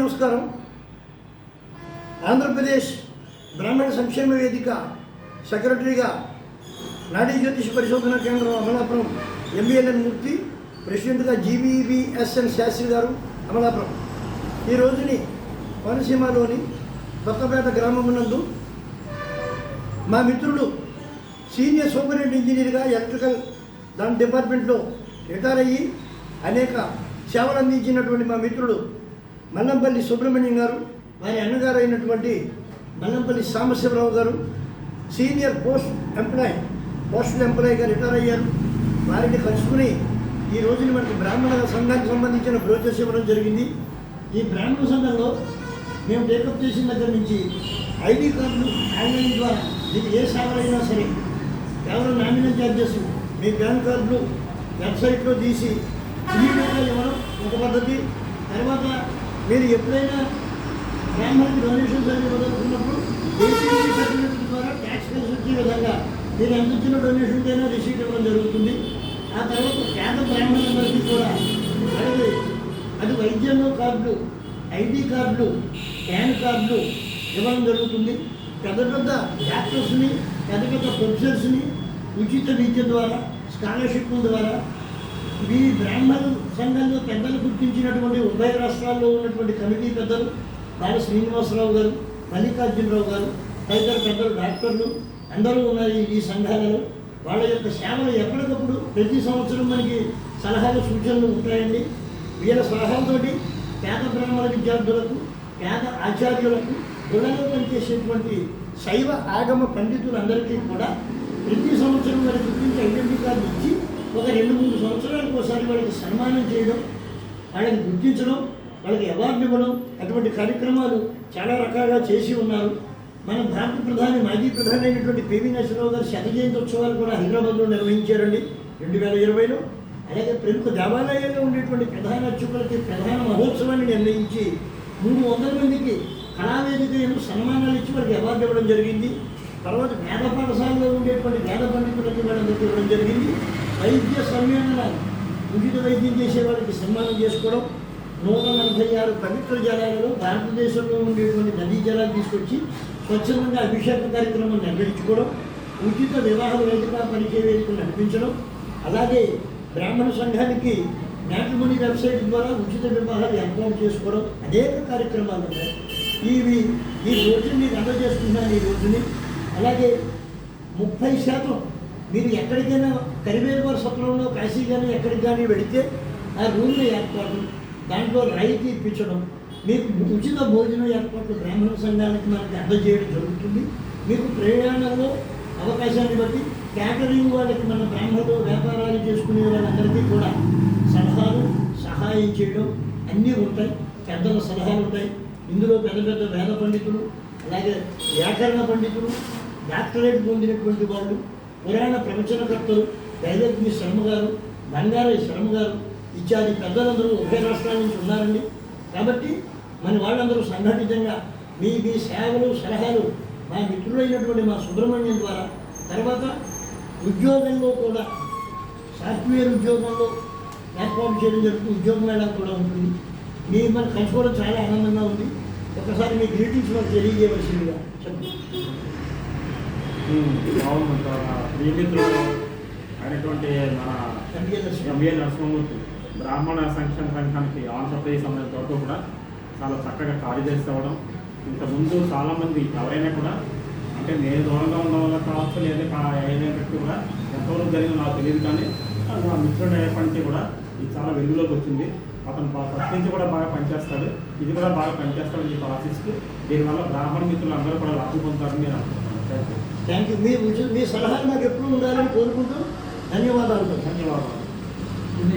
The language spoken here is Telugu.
నమస్కారం. ఆంధ్రప్రదేశ్ బ్రాహ్మణ సంక్షేమ వేదిక సెక్రటరీగా నాడీ జ్యోతిష పరిశోధన కేంద్రం అమలాపురం ఎంబీఎన్ఎన్ మూర్తి ప్రెసిడెంట్గా జీబీబీఎస్ఎన్ శాస్త్రి గారు అమలాపురం. ఈ రోజుని కోనసీమలోని కొత్తపేట గ్రామమునందు మా మిత్రుడు సీనియర్ సూపరింటెండెంట్ ఇంజనీర్గా ఎలక్ట్రికల్ దాని డిపార్ట్మెంట్లో రిటైర్ అయ్యి అనేక సేవలు అందించినటువంటి మా మిత్రుడు మల్లంపల్లి సుబ్రహ్మణ్యం గారు వారి అన్నగారు అయినటువంటి మల్లంపల్లి సాంబశివరావు గారు సీనియర్ పోస్ట్ ఎంప్లాయ్ పోస్టల్ ఎంప్లాయీగా రిటైర్ అయ్యారు వారిని కలుసుకుని ఈ రోజున మనకి బ్రాహ్మణ సంఘానికి సంబంధించిన బ్రోచర్స్ ఇవ్వడం జరిగింది. ఈ బ్రాహ్మణ సంఘంలో మేము టేకప్ చేసిన దగ్గర నుంచి ఐడి కార్డులు ఆన్లైన్ ద్వారా మీకు ఏ సేవలైనా సరే కేవలం నామినల్ ఛార్జెస్ మీ పాన్ కార్డులు వెబ్సైట్లో తీసి ఇమీడియట్గా ఇవ్వడం ఒక పద్ధతి. తర్వాత మీరు ఎప్పుడైనా గ్రామానికి డొనేషన్స్ అని ఇవ్వదలుచుకున్నప్పుడు ఏసీసీ సర్టిఫికెట్ ద్వారా ట్యాక్స్ కేసు వచ్చే విధంగా మీరు అందించిన డొనేషన్కైనా రిసీట్ ఇవ్వడం జరుగుతుంది. ఆ తర్వాత పేద బ్రాహ్మణులందరికీ కూడా అలాగే అది వైద్యంలో కార్డులు ఐడి కార్డులు ప్యాన్ కార్డులు ఇవ్వడం జరుగుతుంది. పెద్ద పెద్ద డాక్టర్స్ని పెద్ద పెద్ద ప్రొఫెసర్స్ని ఉచిత విద్య ద్వారా స్కాలర్షిప్ల ద్వారా ఈ బ్రాహ్మణ సంఘంలో పెద్దలు గుర్తించినటువంటి ఉభయ రాష్ట్రాల్లో ఉన్నటువంటి కమిటీ పెద్దలు బాల శ్రీనివాసరావు గారు మల్లికార్జునరావు గారు తదితర పెద్దలు డాక్టర్లు అందరూ ఉన్నారు ఈ సంఘాలలో. వాళ్ళ యొక్క సేవలు ఎప్పటికప్పుడు ప్రతి సంవత్సరం మనకి సలహాలు సూచనలు ఉంటాయండి. వీళ్ళ సలహాలతోటి పేద బ్రాహ్మణ విద్యార్థులకు పేద ఆచార్యులకు గుళ్ళలో పనిచేసేటువంటి శైవ ఆగమ పండితులందరికీ కూడా ప్రతి సంవత్సరం వారికి గురించి ఐడెంటిటీ కార్డు ఇచ్చి ఒక రెండు మూడు సంవత్సరాలకు ఒకసారి వాళ్ళకి సన్మానం చేయడం వాళ్ళని గుర్తించడం వాళ్ళకి అవార్డు ఇవ్వడం అటువంటి కార్యక్రమాలు చాలా రకాలుగా చేసి ఉన్నారు. మన భారత ప్రధాని మాజీ ప్రధాని అయినటువంటి పివి నరసింహరావు గారు శత జయంతి ఉత్సవాలు కూడా హైదరాబాద్లో నిర్వహించారండి రెండు వేల ఇరవైలో. అలాగే ప్రముఖ దేవాలయాల్లో ఉండేటువంటి ప్రధాన అర్చకులకి ప్రధాన మహోత్సవాన్ని నిర్ణయించి మూడు వందల మందికి కళావేదికలను సన్మానాలు ఇచ్చి వాళ్ళకి అవార్డు ఇవ్వడం జరిగింది. తర్వాత వేద పాఠశాలలో ఉండేటువంటి వేద పండితులకి వాళ్ళందరికీ ఇవ్వడం జరిగింది. వైద్య సమ్మేళనాలు ఉచిత వైద్యం చేసే వాళ్ళకి సన్మానం చేసుకోవడం నూట నలభై ఆరు పవిత్ర జలాలలో భారతదేశంలో ఉండేటువంటి నదీ జలాలు తీసుకొచ్చి స్వచ్ఛందంగా అభిషేక కార్యక్రమం నిర్వహించుకోవడం ఉచిత వివాహ వేదిక పరిచయ వేదికలు నడిపించడం అలాగే బ్రాహ్మణ సంఘానికి మ్యాట్రిమోనీ వెబ్సైట్ ద్వారా ఉచిత వివాహాలు ఏర్పాటు చేసుకోవడం అనేక కార్యక్రమాలు ఉన్నాయి. ఇవి ఈ రోజుని మీకు అందజేస్తున్నాను ఈ రోజుని అలాగే ముప్పై శాతం మీరు ఎక్కడికైనా కరివేరువారి సత్రంలో కాశీ కానీ ఎక్కడికి కానీ వెళితే ఆ రూమ్ల ఏర్పాటు దాంట్లో రైతు ఇప్పించడం మీకు ఉచిత భోజనం ఏర్పాట్లు బ్రాహ్మణ సంఘానికి మనకి అందజేయడం జరుగుతుంది. మీకు ప్రయాణంలో అవకాశాన్ని బట్టి క్యాటరింగ్ వాళ్ళకి మన బ్రాహ్మణులు వ్యాపారాలు చేసుకునే వాళ్ళందరికీ కూడా సలహాలు సహాయం చేయడం అన్నీ ఉంటాయి. పెద్దల సలహాలు ఉంటాయి. ఇందులో పెద్ద పెద్ద వేద పండితులు అలాగే వ్యాకరణ పండితులు డాక్టరేట్ పొందినటువంటి వాళ్ళు పురాణ ప్రవచనకర్తలు దైవజ్ఞ శర్మ గారు బంగారయ్య శర్మ గారు ఇత్యాది పెద్దలందరూ ఉభయ రాష్ట్రాల నుంచి ఉన్నారండి. కాబట్టి మన వాళ్ళందరూ సంఘటితంగా మీ మీ సేవలు సలహాలు మా మిత్రులైనటువంటి మా సుబ్రహ్మణ్యం ద్వారా తర్వాత ఉద్యోగంలో కూడా సాఫ్ట్వేర్ ఉద్యోగంలో ఏర్పాటు చేయడం జరుగుతుంది ఉద్యోగ మేళా కూడా ఉంటుంది. మీ మన కలుసుకోవడం చాలా ఆనందంగా ఉంది. ఒకసారి మీ గ్రీటింగ్స్ మాకు తెలియజేయవలసిందిగా చెప్పండి అవును ప్రియమిత్రులు అయినటువంటి మన ఎంబీఏ నరసింహమూర్తి బ్రాహ్మణ సంక్షేమ సంఘానికి ఆంధ్రప్రదేశ్ సంబంధించిన వరకు కూడా చాలా చక్కగా కార్యదర్శి అవ్వడం. ఇంతకుముందు చాలామంది ఎవరైనా కూడా అంటే నేను దూరంగా ఉండడం వల్ల కావచ్చు లేదా వ్యక్తి కూడా ఎంతవరకు జరిగిందో నాకు తెలియదు కానీ నా మిత్రుడు నుంచి కూడా ఇది చాలా వెలుగులోకి వచ్చింది. అతను ఫస్ట్ నుంచి కూడా బాగా పనిచేస్తాడు. ఇది కూడా బాగా పనిచేస్తాడని చెప్పి ఆశిస్తూ దీనివల్ల బ్రాహ్మణ మిత్రులు అందరూ కూడా లాభం పొందుతారని నేను అనుకుంటున్నాను. థ్యాంక్ యూ మీ మీ సలహాలు నాకు ఎప్పుడు ఉండాలని కోరుకుంటూ ధన్యవాదాలు ధన్యవాదాలు.